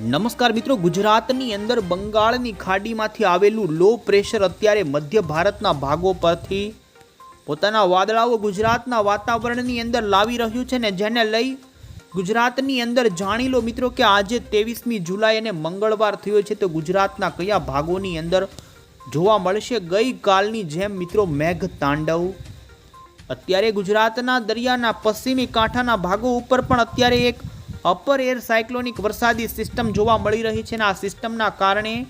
નમસ્કાર મિત્રો, ગુજરાતની અંદર બંગાળની ખાડીમાંથી આવેલું લો પ્રેશર અત્યારે મધ્ય ભારતના ભાગો પરથી પોતાના વાદળાઓ ગુજરાતના વાતાવરણની અંદર લાવી રહ્યું છે ને જેને લઈ ગુજરાતની અંદર જાણી લો મિત્રો કે આજે ત્રેવીસમી જુલાઈ અને મંગળવાર થયો છે, તો ગુજરાતના કયા ભાગોની અંદર જોવા મળશે? ગઈકાલની જેમ મિત્રો, મેઘ તાંડવ. અત્યારે ગુજરાતના દરિયાના પશ્ચિમી કાંઠાના ભાગો ઉપર પણ અત્યારે એક અપર એર સાયક્લોનિક વરસાદી સિસ્ટમ જોવા મળી રહી છે અને આ સિસ્ટમના કારણે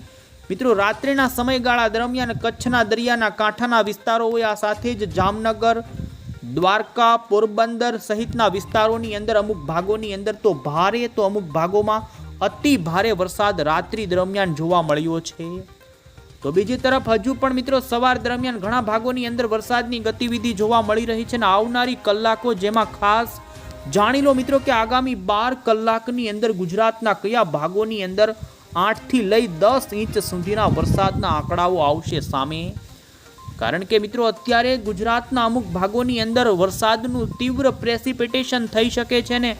મિત્રો રાત્રિના સમયગાળા દરમિયાન કચ્છના દરિયાના કાંઠાના વિસ્તારો હોય આ સાથે જ જામનગર, દ્વારકા, પોરબંદર સહિતના વિસ્તારોની અંદર અમુક ભાગોની અંદર તો ભારે તો અમુક ભાગોમાં અતિ ભારે વરસાદ રાત્રિ દરમિયાન જોવા મળ્યો છે. તો બીજી તરફ હજુ પણ મિત્રો સવાર દરમિયાન ઘણા ભાગોની અંદર વરસાદની ગતિવિધિ જોવા મળી રહી છે અને આવનારી કલાકો જેમાં ખાસ જાણી લો મિત્રો કે આગામી બાર કલાકની અંદર ગુજરાતના કયા ભાગોની અંદર આઠથી લઈ દસ ઇંચ સુધીના વરસાદના આંકડાઓ આવશે સામે? કારણ કે મિત્રો અત્યારે ગુજરાતના અમુક ભાગોની અંદર વરસાદનું તીવ્ર પ્રેસિપિટેશન થઈ શકે છે ને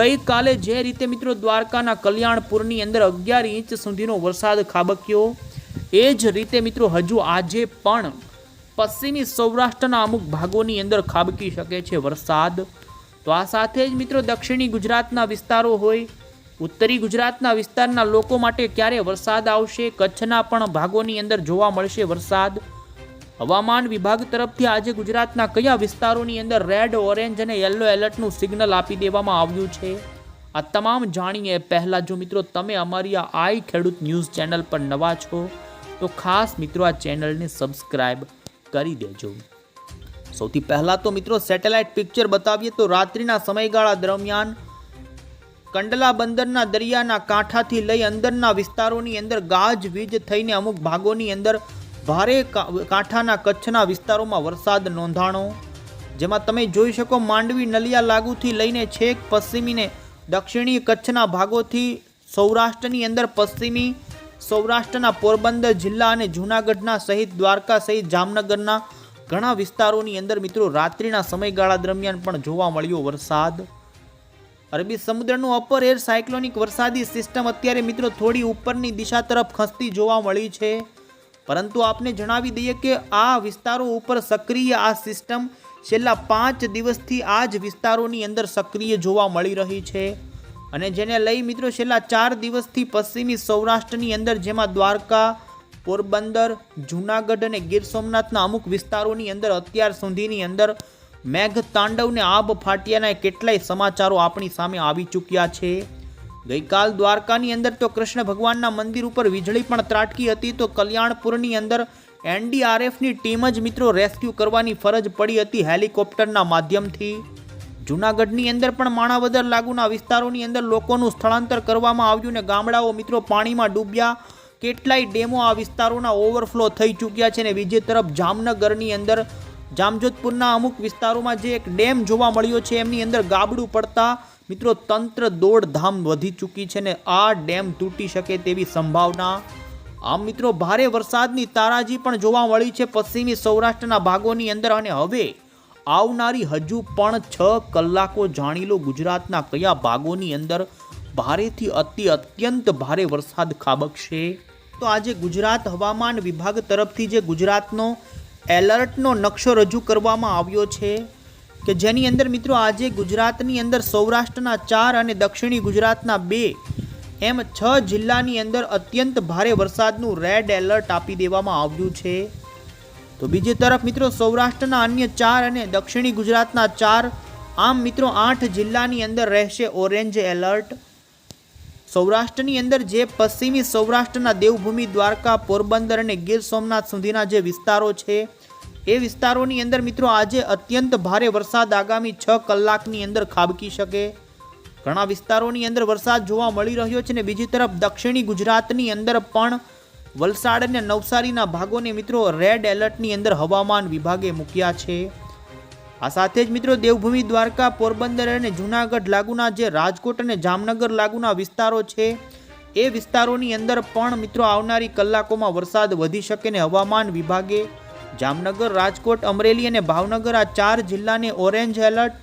ગઈકાલે જે રીતે મિત્રો દ્વારકાના કલ્યાણપુરની અંદર અગિયાર ઇંચ સુધીનો વરસાદ ખાબક્યો, એ જ રીતે મિત્રો હજુ આજે પણ પશ્ચિમી સૌરાષ્ટ્રના અમુક ભાગોની અંદર ખાબકી શકે છે વરસાદ. તો આ સાથે જ મિત્રો દક્ષિણી ગુજરાતના વિસ્તારો હોય, ઉત્તરી ગુજરાતના વિસ્તારના લોકો માટે ક્યારે વરસાદ આવશે, કચ્છના પણ ભાગોની અંદર જોવા મળશે વરસાદ. હવામાન વિભાગ તરફથી આજે ગુજરાતના કયા વિસ્તારોની અંદર રેડ, ઓરેન્જ અને યલો એલર્ટનું સિગ્નલ આપી દેવામાં આવ્યું છે? આ તમામ જાણીએ. પહેલાં જો મિત્રો તમે અમારી આ આઈ ખેડૂત ન્યૂઝ ચેનલ પર નવા છો, તો ખાસ મિત્રો આ ચેનલને સબસ્ક્રાઈબ કરી દેજો. સૌથી પહેલાં તો મિત્રો સેટેલાઇટ પિક્ચર બતાવીએ તો રાત્રિના સમયગાળા દરમિયાન કંડલા બંદરના દરિયાના કાંઠાથી લઈ અંદરના વિસ્તારોની અંદર ગાજવીજ થઈને અમુક ભાગોની અંદર ભારે કાંઠાના કચ્છના વિસ્તારોમાં વરસાદ નોંધાણો. જેમાં તમે જોઈ શકો માંડવી નલિયા લાગુથી લઈને છેક પશ્ચિમીને દક્ષિણી કચ્છના ભાગોથી સૌરાષ્ટ્રની અંદર પશ્ચિમી, સૌરાષ્ટ્રના પોરબંદર જિલ્લા અને જૂનાગઢના સહિત દ્વારકા સહિત જામનગરના ઘણા વિસ્તારોની અંદર મિત્રો રાત્રિના સમયગાળા દરમિયાન પણ જોવા મળ્યો વરસાદ. અરબી સમુદ્રનું અપર એર સાયક્લોનિક વરસાદી સિસ્ટમ અત્યારે મિત્રો થોડી ઉપરની દિશા તરફ ખસતી જોવા મળી છે. પરંતુ આપને જણાવી દઈએ કે આ વિસ્તારો ઉપર સક્રિય આ સિસ્ટમ છેલ્લા પાંચ દિવસથી આ જ વિસ્તારોની અંદર સક્રિય જોવા મળી રહી છે. અને જેને લઈ મિત્રો છેલ્લા ચાર દિવસથી પશ્ચિમી સૌરાષ્ટ્રની અંદર જેમાં દ્વારકા પોરબંદર, જૂનાગઢ અને ગીર સોમનાથના અમુક વિસ્તારોની અંદર અત્યાર સુધીની અંદર મેઘ તાંડવને આબ ફાટ્યાના કેટલાય સમાચારો આપણી સામે આવી ચૂક્યા છે. ગઈકાલ દ્વારકાની અંદર તો કૃષ્ણ ભગવાનના મંદિર ઉપર વીજળી પણ ત્રાટકી હતી તો કલ્યાણપુરની અંદર એનડીઆરએફની ટીમ જ મિત્રો રેસ્ક્યુ કરવાની ફરજ પડી હતી હેલિકોપ્ટરના માધ્યમથી. જૂનાગઢની અંદર પણ માણાવદર લાગુના વિસ્તારોની અંદર લોકોનું સ્થળાંતર કરવામાં આવ્યું ને ગામડાઓ મિત્રો પાણીમાં ડૂબ્યા. કેટલાય ડેમો આ વિસ્તારોના ઓવરફ્લો થઈ ચૂક્યા છે ને બીજી તરફ જામનગરની અંદર, જામજોધપુરના અમુક વિસ્તારોમાં જે એક ડેમ જોવા મળ્યો છે, એમની અંદર ગાબડું પડતા મિત્રો તંત્ર દોડધામ વધી ચૂકી છે ને આ ડેમ તૂટી શકે તેવી સંભાવના. આમ મિત્રો ભારે વરસાદની તારાજી પણ જોવા મળી છે પશ્ચિમી સૌરાષ્ટ્રના ભાગોની અંદર અને હવે આવનારી હજુ પણ છ કલાકો જાણી લો ગુજરાતના કયા ભાગોની અંદર ભારેથી અતિ અત્યંત ભારે વરસાદ ખાબકશે. તો આજે ગુજરાત હવામાન વિભાગ તરફથી જે ગુજરાતનો એલર્ટનો નકશો રજૂ કરવામાં આવ્યો છે કે જેની અંદર મિત્રો આજે ગુજરાતની અંદર સૌરાષ્ટ્રના ચાર અને દક્ષિણી ગુજરાતના બે એમ છ જિલ્લાની અંદર અત્યંત ભારે વરસાદનું રેડ એલર્ટ આપી દેવામાં આવ્યું છે. તો બીજી તરફ મિત્રો સૌરાષ્ટ્રના અન્ય ચાર અને દક્ષિણી ગુજરાતના ચાર આમ મિત્રો આઠ જિલ્લાની અંદર રહેશે ઓરેન્જ એલર્ટ. સૌરાષ્ટ્રની અંદર જે પશ્ચિમી સૌરાષ્ટ્રના દેવભૂમિ દ્વારકા, પોરબંદર અને ગીર સોમનાથ સુધીના જે વિસ્તારો છે, એ વિસ્તારોની અંદર મિત્રો આજે અત્યંત ભારે વરસાદ આગામી છ કલાકની અંદર ખાબકી શકે. ઘણા વિસ્તારોની અંદર વરસાદ જોવા મળી રહ્યો છે ને બીજી તરફ દક્ષિણી ગુજરાતની અંદર પણ વલસાડ અને નવસારીના ભાગોને મિત્રો રેડ એલર્ટની અંદર હવામાન વિભાગે મૂક્યા છે. આ સાથે જ મિત્રો દેવભૂમિ, દ્વારકા, પોરબંદર અને જૂનાગઢ લાગુના જે રાજકોટ અને જામનગર લાગુના વિસ્તારો છે, એ વિસ્તારોની અંદર પણ મિત્રો આવનારી કલાકોમાં વરસાદ વધી શકે ને હવામાન વિભાગે. જામનગર, રાજકોટ, અમરેલી અને ભાવનગર આ ચાર જિલ્લાને ઓરેન્જ એલર્ટ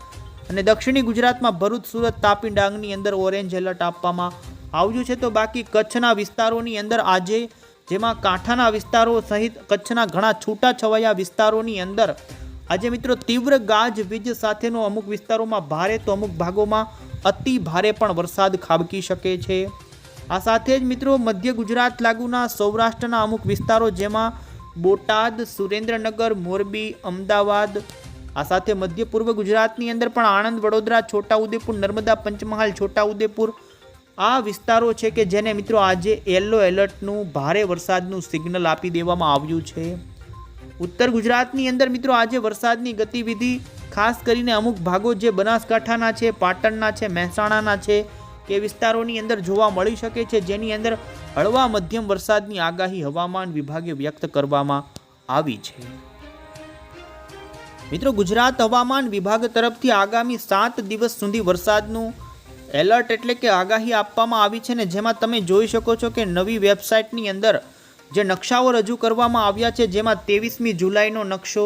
અને દક્ષિણી ગુજરાતમાં ભરૂચ, સુરત, તાપી, ડાંગની અંદર ઓરેન્જ એલર્ટ આપવામાં આવ્યું છે. તો બાકી કચ્છના વિસ્તારોની અંદર આજે, જેમાં કાંઠાના વિસ્તારો સહિત કચ્છના ઘણા છૂટાછવાયા વિસ્તારોની અંદર આજે મિત્રો તીવ્ર ગાજવીજ સાથેનો અમુક વિસ્તારોમાં ભારે તો અમુક ભાગોમાં અતિ ભારે પણ વરસાદ ખાબકી શકે છે. આ સાથે જ મિત્રો મધ્ય ગુજરાત લાગુના સૌરાષ્ટ્રના અમુક વિસ્તારો જેમાં બોટાદ, સુરેન્દ્રનગર, મોરબી, અમદાવાદ, આ સાથે મધ્ય પૂર્વ ગુજરાતની અંદર પણ આણંદ, વડોદરા, છોટાઉદેપુર, નર્મદા, પંચમહાલ, છોટાઉદેપુર, આ વિસ્તારો છે કે જેને મિત્રો આજે યલો એલર્ટનું ભારે વરસાદનું સિગ્નલ આપી દેવામાં આવ્યું છે. ઉત્તર ગુજરાતની અંદર મિત્રો આજે વરસાદની ગતિવિધિ, ખાસ કરીને અમુક ભાગો જે બનાસકાંઠાના છે, પાટણના છે, મહેસાણાના છે, કે વિસ્તારોની અંદર જોવા મળી શકે છે, જેની અંદર હળવા મધ્યમ વરસાદની આગાહી હવામાન વિભાગે વ્યક્ત કરવામાં આવી છે. મિત્રો ગુજરાત હવામાન વિભાગ તરફથી આગામી સાત દિવસ સુધી વરસાદનું એલર્ટ એટલે કે આગાહી આપવામાં આવી છે ને જેમાં તમે જોઈ શકો છો કે નવી વેબસાઇટની અંદર જે નકશાઓ રજૂ કરવામાં આવ્યા છે, જેમાં ત્રેવીસમી જુલાઈનો નકશો,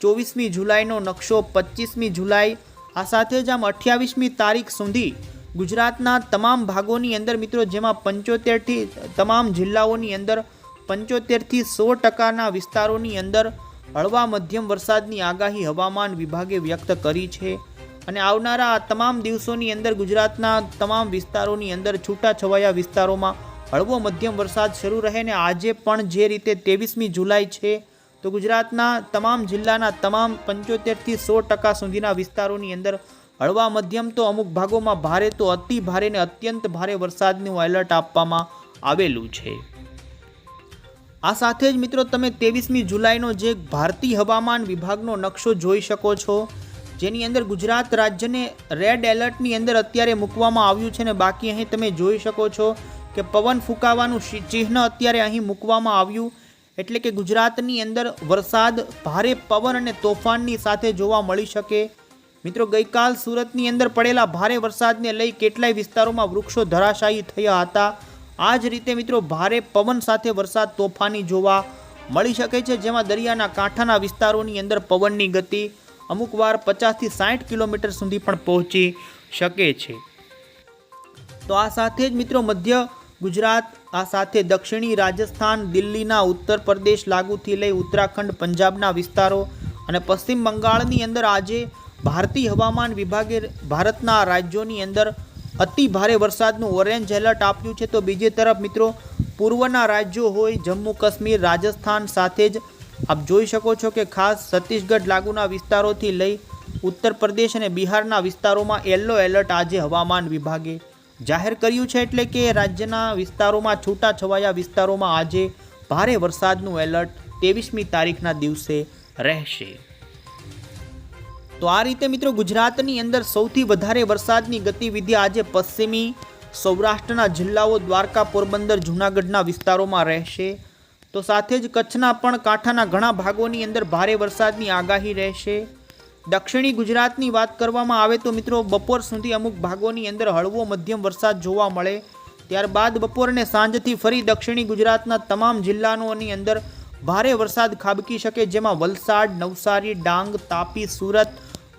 ચોવીસમી જુલાઈનો નકશો પચીસમી જુલાઈ, આ સાથે જ આમ અઠ્યાવીસમી તારીખ સુધી ગુજરાતના તમામ ભાગોની અંદર મિત્રો, જેમાં પંચોતેરથી તમામ જિલ્લાઓની અંદર પંચોતેરથી સો ટકાના વિસ્તારોની અંદર હળવા મધ્યમ વરસાદની આગાહી હવામાન વિભાગે વ્યક્ત કરી છે. અને આવનારા તમામ દિવસોની અંદર ગુજરાતના તમામ વિસ્તારોની અંદર છૂટાછવાયા વિસ્તારોમાં હળવો મધ્યમ વરસાદ શરૂ રહે ને આજે પણ જે રીતે ત્રેવીસમી જુલાઈ છે, તો ગુજરાતના તમામ જિલ્લાના તમામ પંચોતેરથી સો ટકા સુધીના વિસ્તારોની અંદર હળવા મધ્યમ તો અમુક ભાગોમાં ભારે તો અતિ ભારે ને અત્યંત ભારે વરસાદનું એલર્ટ આપવામાં આવેલું છે. આ સાથે જ મિત્રો તમે ત્રેવીસમી જુલાઈનો જે ભારતીય હવામાન વિભાગનો નકશો જોઈ શકો છો, જેની અંદર ગુજરાત રાજ્યને રેડ એલર્ટની અંદર અત્યારે મૂકવામાં આવ્યું છે ને બાકી અહીં તમે જોઈ શકો છો કે પવન ફૂંકાવાનું ચિહ્ન અત્યારે અહીં મૂકવામાં આવ્યું. એટલે કે ગુજરાતની અંદર વરસાદ, ભારે પવન અને તોફાનની સાથે જોવા મળી શકે. મિત્રો, ગઈકાલ સુરતની અંદર પડેલા ભારે વરસાદને લઈ કેટલાય વિસ્તારોમાં વૃક્ષો ધરાશાયી થયા હતા. આ જ રીતે મિત્રો, ભારે પવન સાથે વરસાદ, તોફાની જોવા મળી શકે છે, જેમાં દરિયાના કાંઠાના વિસ્તારોની અંદર પવનની ગતિ અમુક વાર પચાસથી સાઠ કિલોમીટર સુધી પણ પહોંચી શકે છે. તો આ સાથે જ મિત્રો, મધ્ય ગુજરાત, આ સાથે દક્ષિણી રાજસ્થાન, દિલ્હીના ઉત્તર પ્રદેશ લાગુથી લઈ ઉત્તરાખંડ, પંજાબના વિસ્તારો અને પશ્ચિમ બંગાળની અંદર આજે ભારતીય હવામાન વિભાગે ભારતના રાજ્યોની અંદર અતિ ભારે વરસાદનું ઓરેન્જ એલર્ટ આપ્યું છે. તો બીજી તરફ મિત્રો, પૂર્વના રાજ્યો હોય, જમ્મુ, કાશ્મીર, રાજસ્થાન સાથે જ આપ જોઈ શકો છો કે ખાસ છત્તીસગઢ લાગુના વિસ્તારોથી લઈ ઉત્તર પ્રદેશ અને બિહારના વિસ્તારોમાં યલો એલર્ટ આજે હવામાન વિભાગે જાહેર કર્યું છે એટલે કે રાજ્યના વિસ્તારોમાં છૂટાછવાયા વિસ્તારોમાં આજે ભારે વરસાદનું એલર્ટ ત્રેવીસમી તારીખના દિવસે રહેશે. તો આ રીતે મિત્રો ગુજરાતની અંદર સૌથી વધારે વરસાદની ગતિવિધિ આજે પશ્ચિમી સૌરાષ્ટ્રના જિલ્લાઓ દ્વારકા, પોરબંદર, જૂનાગઢના વિસ્તારોમાં રહેશે. તો સાથે જ કચ્છના પણ કાંઠાના ઘણા ભાગોની અંદર ભારે વરસાદની આગાહી રહેશે. દક્ષિણી ગુજરાતની વાત કરવામાં આવે તો મિત્રો બપોર સુધી અમુક ભાગોની અંદર હળવો મધ્યમ વરસાદ જોવા મળે. ત્યારબાદ બપોરને સાંજથી ફરી દક્ષિણી ગુજરાતના તમામ જિલ્લાઓની અંદર ભારે વરસાદ ખાબકી શકે, જેમાં વલસાડ, નવસારી, ડાંગ, તાપી, સુરત,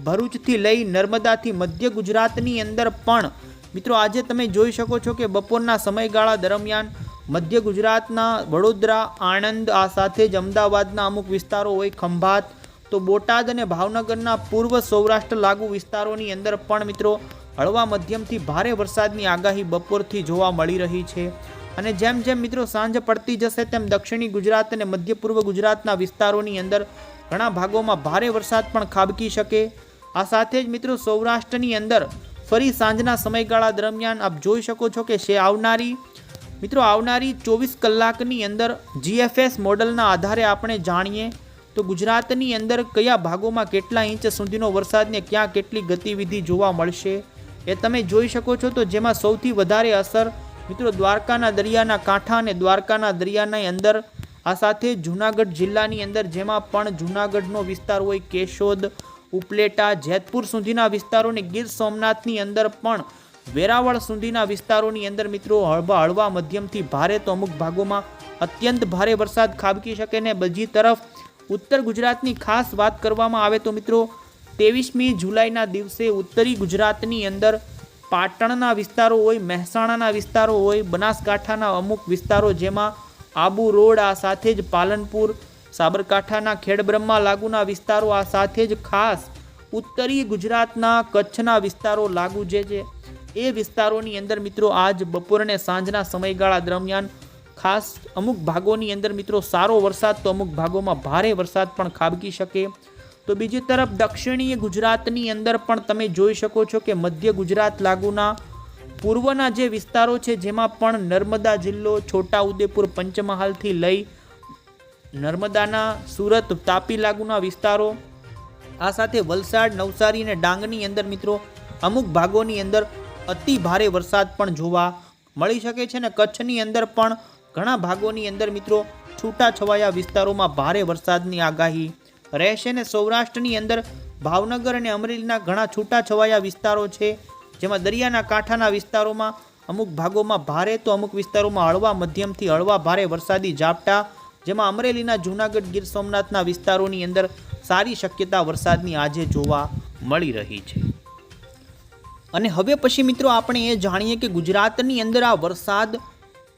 ભરૂચથી લઈ નર્મદાથી મધ્ય ગુજરાતની અંદર પણ મિત્રો આજે તમે જોઈ શકો છો કે બપોરના સમયગાળા દરમિયાન મધ્ય ગુજરાતના વડોદરા, આણંદ, આ સાથે જ અમદાવાદના અમુક વિસ્તારો હોય, ખંભાત તો બોટાદ અને ભાવનગરના પૂર્વ સૌરાષ્ટ્ર લાગુ વિસ્તારોની અંદર પણ મિત્રો હળવા મધ્યમથી ભારે વરસાદની આગાહી બપોરથી જોવા મળી રહી છે. અને જેમ જેમ મિત્રો સાંજ પડતી જશે તેમ દક્ષિણી ગુજરાત અને મધ્ય પૂર્વ ગુજરાતના વિસ્તારોની અંદર ઘણા ભાગોમાં ભારે વરસાદ પણ ખાબકી શકે. આ સાથે જ મિત્રો સૌરાષ્ટ્રની અંદર ફરી સાંજના સમયગાળા દરમિયાન આપ જોઈ શકો છો કે છે આવનારી મિત્રો આવનારી ચોવીસ કલાકની અંદર જીએફએસ મોડલના આધારે આપણે જાણીએ તો ગુજરાતની અંદર કયા ભાગોમાં કેટલા ઇંચ સુધીનો વરસાદને ક્યાં કેટલી ગતિવિધિ જોવા મળશે એ તમે જોઈ શકો છો. તો જેમાં સૌથી વધારે અસર મિત્રો દ્વારકાના દરિયાના કાંઠા અને દ્વારકાના દરિયાની અંદર, આ સાથે જૂનાગઢ જિલ્લાની અંદર જેમાં પણ જૂનાગઢનો વિસ્તાર હોય કેશોદ, ઉપલેટા, જેતપુર સુધીના વિસ્તારો અને ગીર સોમનાથની અંદર પણ વેરાવળ સુધીના વિસ્તારોની અંદર મિત્રો હળવા હળવા મધ્યમથી ભારે તો અમુક ભાગોમાં અત્યંત ભારે વરસાદ ખાબકી શકે ને બીજી તરફ ઉત્તર ગુજરાતની ખાસ વાત કરવામાં આવે તો મિત્રો, ત્રેવીસમી જુલાઈના દિવસે ઉત્તરી ગુજરાતની અંદર પાટણના વિસ્તારો હોય, મહેસાણાના વિસ્તારો હોય, બનાસકાંઠાના અમુક વિસ્તારો જેમાં આબુ રોડ આ સાથે જ પાલનપુર, સાબરકાંઠાના ખેડબ્રહ્મા લાગુના વિસ્તારો આ સાથે જ ખાસ ઉત્તરી ગુજરાતના કચ્છના વિસ્તારો લાગુ જે છે. એ વિસ્તારોની અંદર મિત્રો, આજ બપોરને સાંજના સમયગાળા દરમિયાન ખાસ અમુક ભાગોની અંદર મિત્રો સારો વરસાદ તો અમુક ભાગોમાં ભારે વરસાદ પણ ખાબકી શકે. તો બીજી તરફ દક્ષિણીય ગુજરાતની અંદર પણ તમે જોઈ શકો છો કે મધ્ય ગુજરાત લાગુના પૂર્વના જે વિસ્તારો છે જેમાં પણ નર્મદા જિલ્લો, છોટાઉદેપુર, પંચમહાલથી લઈ નર્મદાના સુરત, તાપી લાગુના વિસ્તારો, આ સાથે વલસાડ, નવસારી અને ડાંગની અંદર મિત્રો અમુક ભાગોની અંદર અતિ ભારે વરસાદ પણ જોવા મળી શકે છે ને કચ્છની અંદર પણ ઘણા ભાગોની અંદર મિત્રો છૂટાછવાયા વિસ્તારોમાં ભારે વરસાદની આગાહી. રહેશે ને સૌરાષ્ટ્રની અંદર ભાવનગર અને અમરેલીના ઘણા છૂટાછવાયા વિસ્તારો છે, જેમાં દરિયાના કાંઠાના વિસ્તારોમાં અમુક ભાગોમાં ભારે તો અમુક વિસ્તારોમાં હળવા મધ્યમથી હળવા ભારે વરસાદી ઝાપટા, જેમાં અમરેલીના જૂનાગઢ ગીર સોમનાથના વિસ્તારોની અંદર સારી શક્યતા વરસાદની આજે જોવા મળી રહી છે. અને હવે પછી મિત્રો આપણે એ જાણીએ કે ગુજરાતની અંદર આ વરસાદ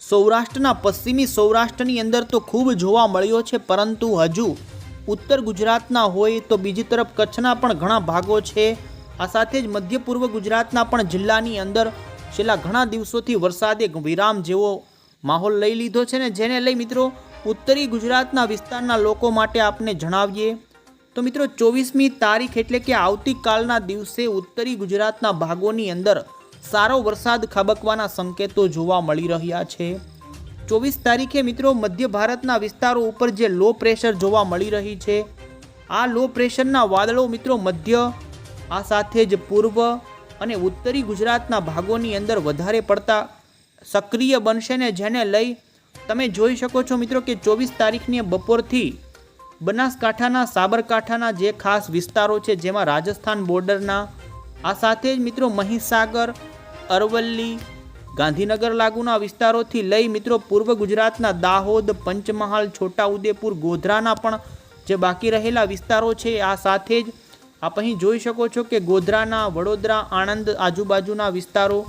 સૌરાષ્ટ્રના પશ્ચિમી સૌરાષ્ટ્રની અંદર તો ખૂબ જોવા મળ્યો છે, પરંતુ હજુ ઉત્તર ગુજરાતના હોય તો બીજી તરફ કચ્છના પણ ઘણા ભાગો છે. આ સાથે જ મધ્ય પૂર્વ ગુજરાતના પણ જિલ્લાની અંદર છેલ્લા ઘણા દિવસોથી વરસાદે વિરામ જેવો માહોલ લઈ લીધો છે ને જેને લઈ મિત્રો ઉત્તરી ગુજરાતના વિસ્તારના લોકો માટે આપને જણાવીએ. તો મિત્રો ચોવીસમી તારીખ એટલે કે આવતીકાલના દિવસે ઉત્તરી ગુજરાતના ભાગોની અંદર સારો વરસાદ ખાબકવાના સંકેતો જોવા મળી રહ્યા છે. ચોવીસ તારીખે મિત્રો મધ્ય ભારતના વિસ્તારો ઉપર જે લો પ્રેશર જોવા મળી રહી છે. આ લો પ્રેશરના વાદળો મિત્રો મધ્ય, આ સાથે જ પૂર્વ અને ઉત્તરી ગુજરાતના ભાગોની અંદર વધારે પડતા સક્રિય બનશે ને જેને લઈ તમે જોઈ શકો છો મિત્રો કે ચોવીસ તારીખની બપોરથી બનાસકાંઠાના, સાબરકાંઠાના જે ખાસ વિસ્તારો છે, જેમાં રાજસ્થાન બોર્ડરના આ સાથે જ મિત્રો મહીસાગર અરવલ્લી. ગાંધીનગર લાગુના વિસ્તારોથી લઈ મિત્રો પૂર્વ ગુજરાતના દાહોદ, પંચમહાલ, છોટાઉદેપુર, ગોધરાના પણ જે બાકી રહેલા વિસ્તારો છે, આ સાથે જ આપ અહીં જોઈ શકો છો કે ગોધરાના, વડોદરા, આણંદ આજુબાજુના વિસ્તારો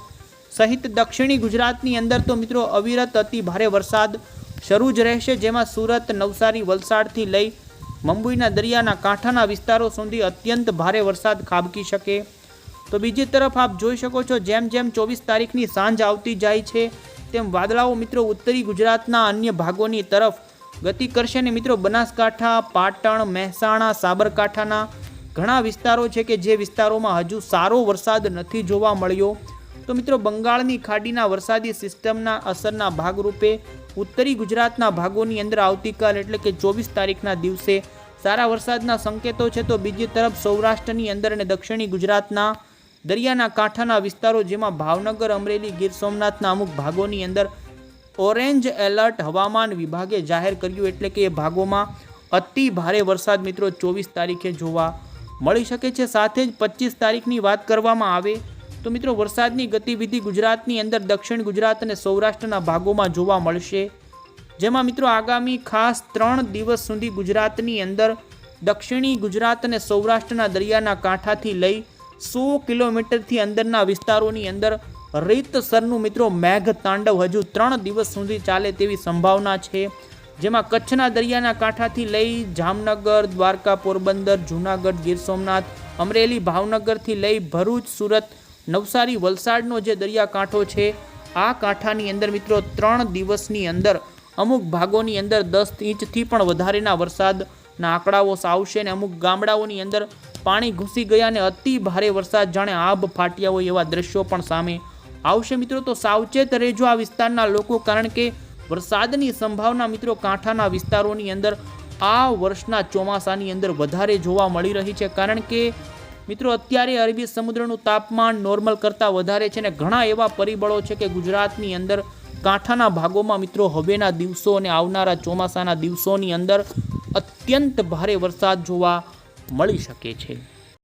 સહિત દક્ષિણી ગુજરાતની અંદર તો મિત્રો અવિરત અતિ ભારે વરસાદ શરૂ જ રહેશે, જેમાં સુરત, નવસારી, વલસાડથી લઈ મુંબઈના દરિયાના કાંઠાના વિસ્તારો સુધી અત્યંત ભારે વરસાદ ખાબકી શકે. તો બીજી તરફ આપ જોઈ શકો છો, જેમ જેમ ચોવીસ તારીખની સાંજ આવતી જાય છે, તેમ વાદળાઓ મિત્રો ઉત્તરી ગુજરાતના અન્ય ભાગોની તરફ ગતિ કરશે ને મિત્રો બનાસકાંઠા, પાટણ, મહેસાણા, સાબરકાંઠાના ઘણા વિસ્તારો છે કે જે વિસ્તારોમાં હજુ સારો વરસાદ નથી જોવા મળ્યો. તો મિત્રો બંગાળની ખાડીના વરસાદી સિસ્ટમના અસરના ભાગરૂપે ઉત્તરી ગુજરાતના ભાગોની અંદર આવતીકાલ એટલે કે ચોવીસ તારીખના દિવસે સારા વરસાદના સંકેતો છે. તો બીજી તરફ સૌરાષ્ટ્રની અંદર અને દક્ષિણી ગુજરાતના દરિયાના કાંઠાના વિસ્તારો જેમાં ભાવનગર, અમરેલી, ગીર સોમનાથના અમુક ભાગોની અંદર ઓરેન્જ એલર્ટ હવામાન વિભાગે જાહેર કર્યું એટલે કે એ ભાગોમાં અતિ ભારે વરસાદ મિત્રો ચોવીસ તારીખે જોવા મળી શકે છે. સાથે જ પચીસ તારીખની વાત કરવામાં આવે તો મિત્રો વરસાદની ગતિવિધિ ગુજરાતની અંદર દક્ષિણ ગુજરાત અને સૌરાષ્ટ્રના ભાગોમાં જોવા મળશે. જેમાં મિત્રો આગામી ખાસ ત્રણ દિવસ સુધી ગુજરાતની અંદર દક્ષિણી ગુજરાત અને સૌરાષ્ટ્રના દરિયાના કાંઠાથી લઈ સો કિલોમીટરથી અંદરના વિસ્તારોની અંદર રીતસરનું મિત્રો મેઘ તાંડવ હજુ ત્રણ દિવસ સુધી ચાલે તેવી સંભાવના છે. જેમાં કચ્છના દરિયાના કાંઠાથી લઈ જામનગર, દ્વારકા, પોરબંદર, જૂનાગઢ, ગીર સોમનાથ, અમરેલી, ભાવનગરથી લઈ ભરૂચ, સુરત, નવસારી, વલસાડનો જે દરિયાકાંઠો છે, આ કાંઠાની અંદર મિત્રો ત્રણ દિવસની અંદર અમુક ભાગોની અંદર દસ ઇંચથી પણ વધારેના વરસાદના આંકડાઓ આવશે અને અમુક ગામડાઓની અંદર પાણી ઘૂસી ગયા અને અતિ ભારે વરસાદ જાણે આબ ફાટ્યા હોય એવા દ્રશ્યો પણ સામે આવશે. મિત્રો, તો સાવચેત રહેજો આ વિસ્તારના લોકો, કારણ કે વરસાદની સંભાવના મિત્રો કાંઠાના વિસ્તારોની અંદર આ વર્ષના ચોમાસાની અંદર વધારે જોવા મળી રહી છે. કારણ કે મિત્રો, અત્યારે અરબી સમુદ્રનું તાપમાન નોર્મલ કરતાં વધારે છે ને ઘણા એવા પરિબળો છે કે ગુજરાતની અંદર કાંઠાના ભાગોમાં મિત્રો, હવેના દિવસો અને આવનારા ચોમાસાના દિવસોની અંદર અત્યંત ભારે વરસાદ જોવા મળી શકે છે.